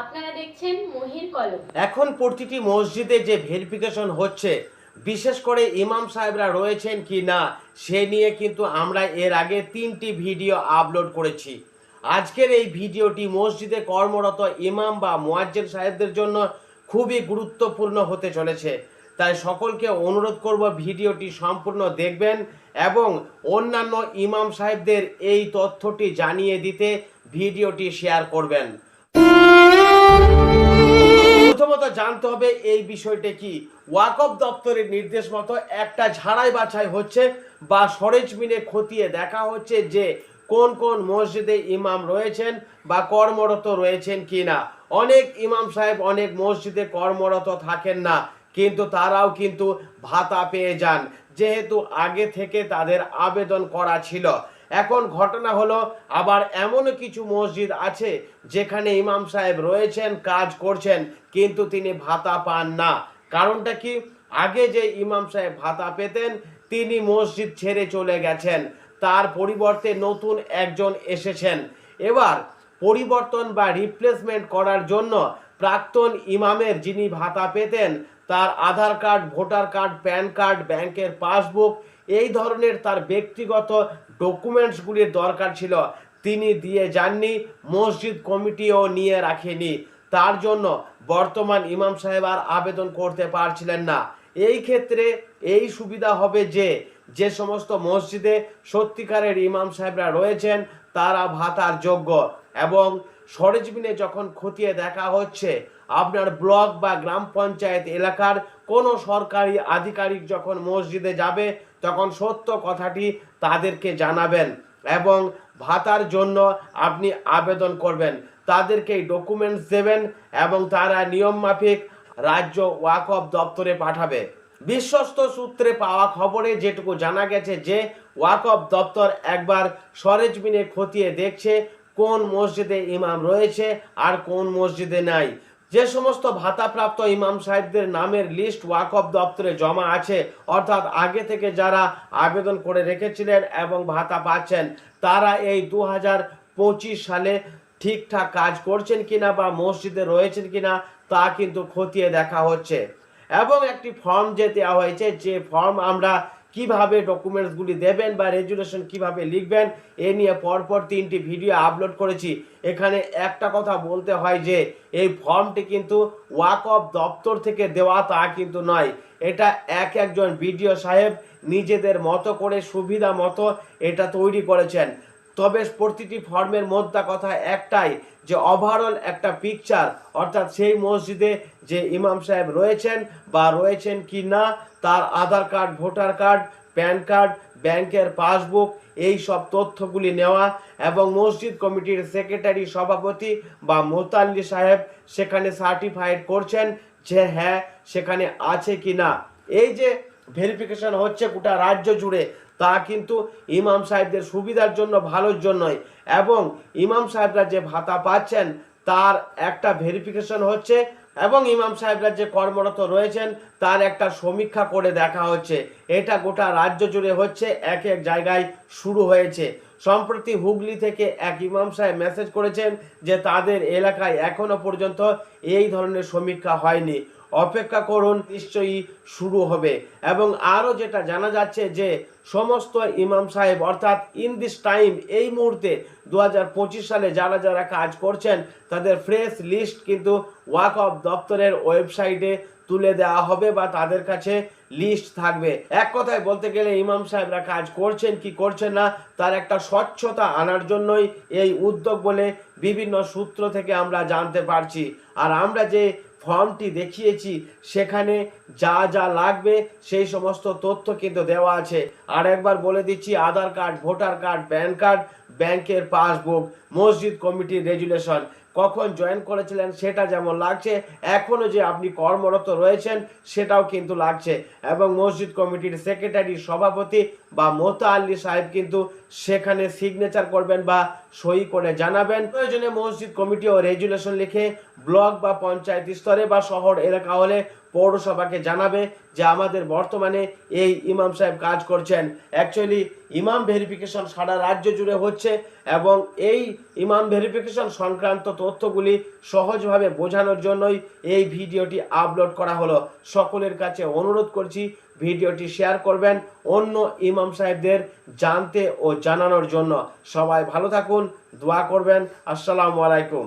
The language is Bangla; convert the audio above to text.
আপনারা দেখছেন মহির কলম। এখন প্রতিটি মসজিদে যে ভেরিফিকেশন হচ্ছে, বিশেষ করে ইমাম সাহেবরা রয়েছেন কি না, সে নিয়ে কিন্তু আমরা এর আগে তিনটি ভিডিও আপলোড করেছি। আজকের এই ভিডিওটি মসজিদে কর্মরত ইমাম বা মোয়াজ্জেল সাহেবদের জন্য খুবই গুরুত্বপূর্ণ হতে চলেছে। তাই সকলকে অনুরোধ করব ভিডিওটি সম্পূর্ণ দেখবেন এবং অন্যান্য ইমাম সাহেবদের এই তথ্যটি জানিয়ে দিতে ভিডিওটি শেয়ার করবেন। জানতে হবে এই বিষয়টা কি। ওয়াকফ দপ্তরের নির্দেশ মতো একটা ঝাড়াই বাছাই হচ্ছে বা সরেজমিনে খতিয়ে দেখা হচ্ছে যে কোন কোন মসজিদে ইমাম রয়েছেন বা কর্মরত রয়েছেন কিনা। অনেক ইমাম সাহেব অনেক মসজিদে কর্মরত থাকেন না, কিন্তু তারাও কিন্তু ভাতা পেয়ে যান। যেহেতু আগে থেকে তাদের আবেদন করা ছিল এখন ঘটনা হলো, আবার এমনও কিছু মসজিদ আছে যেখানে ইমাম সাহেব রয়েছেন, কাজ করছেন, কিন্তু তিনি ভাতা পান না। কারণটা কি? আগে যে ইমাম সাহেব ভাতা পেতেন, তিনি মসজিদ ছেড়ে চলে গেছেন। তার পরিবর্তে নতুন একজন এসেছেন। এবার পরিবর্তন বা রিপ্লেসমেন্ট করার জন্য প্রাক্তন ইমামের যিনি ভাতা পেতেন তার Aadhaar card, voter card, PAN card, ব্যাংকের পাসবুক, এই ধরনের তার ব্যক্তিগত ডকুমেন্টসগুলির দরকার ছিল। তিনি দিয়ে যাননি, মসজিদ কমিটিও নিয়ে রাখেনি। তার জন্য বর্তমান ইমাম সাহেব আর আবেদন করতে পারছিলেন না। এই ক্ষেত্রে এই সুবিধা হবে যে যে সমস্ত মসজিদে সত্যিকারের ইমাম সাহেবরা রয়েছেন, তারা ভাতার যোগ্য এবং সরেজমিনে যখন খতিয়ে দেখা হচ্ছে আপনার ব্লক বা গ্রাম পঞ্চায়েত এলাকার কোনো সরকারি আধিকারিক যখন মসজিদে যাবে, তখন সত্য কথাটি তাদেরকে জানাবেন এবং ভাতার জন্য আপনি আবেদন করবেন। তাদেরকে ডকুমেন্টস দেবেন এবং তারা নিয়ম মাফিক রাজ্য ওয়াকফ দপ্তরে পাঠাবে। বিশ্বস্ত সূত্রে পাওয়া খবরে যেটুকু জানা গেছে যে ওয়াকফ দপ্তর একবার সরেজমিনে খতিয়ে দেখছে কোন মসজিদে ইমাম রয়েছে আর কোন মসজিদে নাই। যে সমস্ত ভাতাপ্রাপ্ত ইমাম সাহেবদের নামের লিস্ট ওয়াকফ দপ্তরে জমা আছে, অর্থাৎ আগে থেকে যারা আবেদন করে রেখেছিলেন এবং ভাতা পাচ্ছেন, তারা এই দু পঁচিশ সালে ঠিকঠাক কাজ করছেন কিনা বা মসজিদে রয়েছেন কিনা, তা কিন্তু খতিয়ে দেখা হচ্ছে। এবং একটি ফর্ম যে দেওয়া হয়েছে, যে ফর্ম আমরা কীভাবে ডকুমেন্টসগুলি দেবেন বা রেজুলেশন কীভাবে লিখবেন, এ নিয়ে পরপর তিনটি ভিডিও আপলোড করেছি। এখানে একটা কথা বলতে হয় যে, এই ফর্মটি কিন্তু ওয়াক অফ দপ্তর থেকে দেওয়া তা কিন্তু নয়। এটা এক একজন বিডিও সাহেব নিজেদের মতো করে সুবিধা মতো এটা তৈরি করেছেন। তবে প্রতিটি ফর্মের মোদ্দা কথা একটাই, যে ওভারঅল একটা পিকচার অর্থাৎ সেই মসজিদে যে ইমাম সাহেব রয়েছেন বা রয়েছেন কি না, তার Aadhaar card, voter card, PAN card, ব্যাংকের পাসবুক, এই সব তথ্যগুলি নেওয়া এবং মসজিদ কমিটির সেক্রেটারি সভাপতি বা মোতাল্লি সাহেব সেখানে সার্টিফাইড করছেন যে হ্যাঁ সেখানে আছে কি না। এই যে ভেরিফিকেশন হচ্ছে গোটা রাজ্য জুড়ে তা কিন্তু ইমাম সাহেবদের সুবিধার জন্য, ভালোর জন্যই এবং ইমাম সাহেবরা যে ভাতা পাচ্ছেন, তার একটা ভেরিফিকেশন হচ্ছে এবং ইমাম সাহেবরা যে কর্মরত রয়েছেন, তার একটা সমীক্ষা করে দেখা হচ্ছে। এটা গোটা রাজ্য জুড়ে হচ্ছে, এক এক জায়গায় শুরু হয়েছে। সম্প্রতি হুগলি থেকে এক ইমাম সাহেব মেসেজ করেছেন যে, তাদের এলাকায় এখনও পর্যন্ত এই ধরনের সমীক্ষা হয়নি। অপেক্ষা করুন, নিশ্চয়ই শুরু হবে। এবং আরও যেটা জানা যাচ্ছে যে, সমস্ত ইমাম সাহেব, অর্থাৎ ইন দিস টাইম এই মুহূর্তে দু হাজার পঁচিশ সালে যারা যারা কাজ করছেন, তাদের ফ্রেশ লিস্ট কিন্তু ওয়াক অফ দপ্তরের ওয়েবসাইটে তুলে দেওয়া হবে বা তাদের কাছে লিস্ট থাকবে। এক কথায় বলতে গেলে ইমাম সাহেবরা কাজ করছেন কি করছেন না, তার একটা স্বচ্ছতা আনার জন্যই এই উদ্যোগ বলে বিভিন্ন সূত্র থেকে আমরা জানতে পারছি। আর আমরা যে ফর্মটি দেখিয়েছি, সেখানে যা যা লাগবে সেই সমস্ত তথ্য কিন্তু দেওয়া আছে। আর একবার বলে দিচ্ছি, Aadhaar card, voter card, PAN card, ব্যাংকের পাসবুক, মসজিদ কমিটির রেজুলেশন। কখন জয়েন করেছিলেন সেটা যেমন লাগছে এখনও যে আপনি কর্মরত রয়েছেন সেটাও কিন্তু লাগছে। এবং মসজিদ কমিটির সেক্রেটারি সভাপতি বা মোতা আলী সাহেব কিন্তু সেখানে সিগনেচার করবেন বা সই করে জানাবেন। প্রয়োজনে মসজিদ কমিটি ও রেজুলেশন লিখে, ব্লক বা পঞ্চায়েত স্তরে বা শহর এলাকা হলে পৌরসভাকে জানাবে যে আমাদের বর্তমানে এই ইমাম সাহেব কাজ করছেন। অ্যাকচুয়ালি ইমাম ভেরিফিকেশন সারা রাজ্য জুড়ে হচ্ছে এবং এই ইমাম ভেরিফিকেশন সংক্রান্ত তথ্যগুলি সহজভাবে বোঝানোর জন্যই এই ভিডিওটি আপলোড করা হলো। সকলের কাছে অনুরোধ করছি, ভিডিওটি শেয়ার করবেন অন্য ইমাম সাহেবদের জানতে ও জানানোর জন্য। সবাই ভালো থাকুন, দোয়া করবেন। আসসালামু আলাইকুম।